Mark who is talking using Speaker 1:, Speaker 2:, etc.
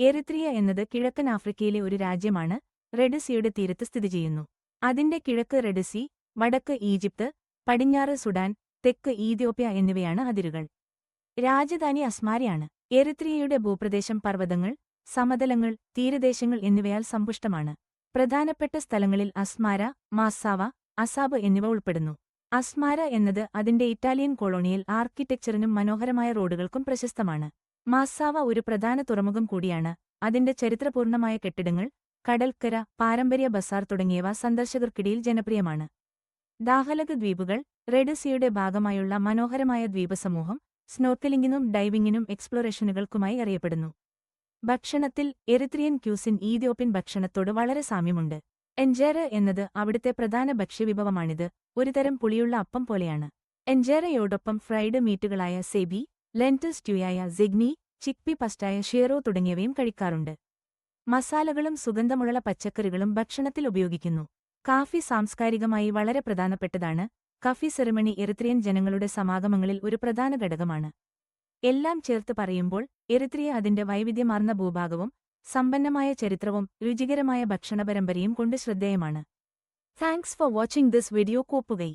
Speaker 1: Eritrea എന്നത് കിഴക്കൻ ആഫ്രിക്കയിലെ ഒരു രാജ്യമാണ്. റെഡസിയുടെ തീരത്ത് സ്ഥിതി ചെയ്യുന്നു. അതിന്റെ കിഴക്ക് റെഡസി വടക്ക് ഈജിപ്ത് പടിഞ്ഞാറ് സുഡാൻ തെക്ക് ഈത്യോപ്യ എന്നിവയാണ് അതിരുകൾ. രാജധാനി അസ്മാരിയാണ്. എറിത്രിയയുടെ ഭൂപ്രദേശം പർവതങ്ങൾ സമതലങ്ങൾ തീരദേശങ്ങൾ എന്നിവയാൽ സമ്പുഷ്ടമാണ്. പ്രധാനപ്പെട്ട സ്ഥലങ്ങളിൽ അസ്മാര മാസാവ അസാബ് എന്നിവ ഉൾപ്പെടുന്നു. അസ്മാര എന്നത് അതിന്റെ ഇറ്റാലിയൻ കൊളോണിയൽ ആർക്കിടെക്ചറിനും മനോഹരമായ റോഡുകൾക്കും പ്രശസ്തമാണ്. മാസാവ ഒരു പ്രധാന തുറമുഖം കൂടിയാണ്. അതിന്റെ ചരിത്രപൂർണമായ കെട്ടിടങ്ങൾ കടൽക്കര പാരമ്പര്യ ബസാർ തുടങ്ങിയവ സന്ദർശകർക്കിടയിൽ ജനപ്രിയമാണ്. ദാഹലക ദ്വീപുകൾ റെഡ് സിയുടെ ഭാഗമായുള്ള മനോഹരമായ ദ്വീപസമൂഹം സ്നോർക്കലിംഗിനും ഡൈവിംഗിനും എക്സ്പ്ലോറേഷനുകൾക്കുമായി അറിയപ്പെടുന്നു. ഭക്ഷണത്തിൽ എറിത്രിയൻ ക്യൂസിൻ ഈഥിയോപ്യൻ ഭക്ഷണത്തോട് വളരെ സാമ്യമുണ്ട്. എൻജേറ എന്നത് അവിടുത്തെ പ്രധാന ഭക്ഷ്യവിഭവമാണിത്. ഒരുതരം പുളിയുള്ള അപ്പം പോലെയാണ്. എൻജേറയോടൊപ്പം ഫ്രൈഡ് മീറ്റുകളായ സെബി ലെന്റിൽ സ്റ്റ്യൂയായ സിഗ്നി ചിക്പി പസ്റ്റായ ഷിയറോ തുടങ്ങിയവയും കഴിക്കാറുണ്ട്. മസാലകളും സുഗന്ധമുള്ള പച്ചക്കറികളും ഭക്ഷണത്തിൽ ഉപയോഗിക്കുന്നു. കാഫി സാംസ്കാരികമായി വളരെ പ്രധാനപ്പെട്ടതാണ്. കഫി സെറിമണി എറിത്രിയൻ ജനങ്ങളുടെ സമാഗമങ്ങളിൽ ഒരു പ്രധാന ഘടകമാണ്. എല്ലാം ചേർത്ത് പറയുമ്പോൾ എറിത്രിയ അതിന്റെ വൈവിധ്യമാർന്ന ഭൂഭാഗവും സമ്പന്നമായ ചരിത്രവും രുചികരമായ ഭക്ഷണപരമ്പരയും കൊണ്ട് ശ്രദ്ധേയമാണ്. Thanks for watching this video കോപ്പുകൈ.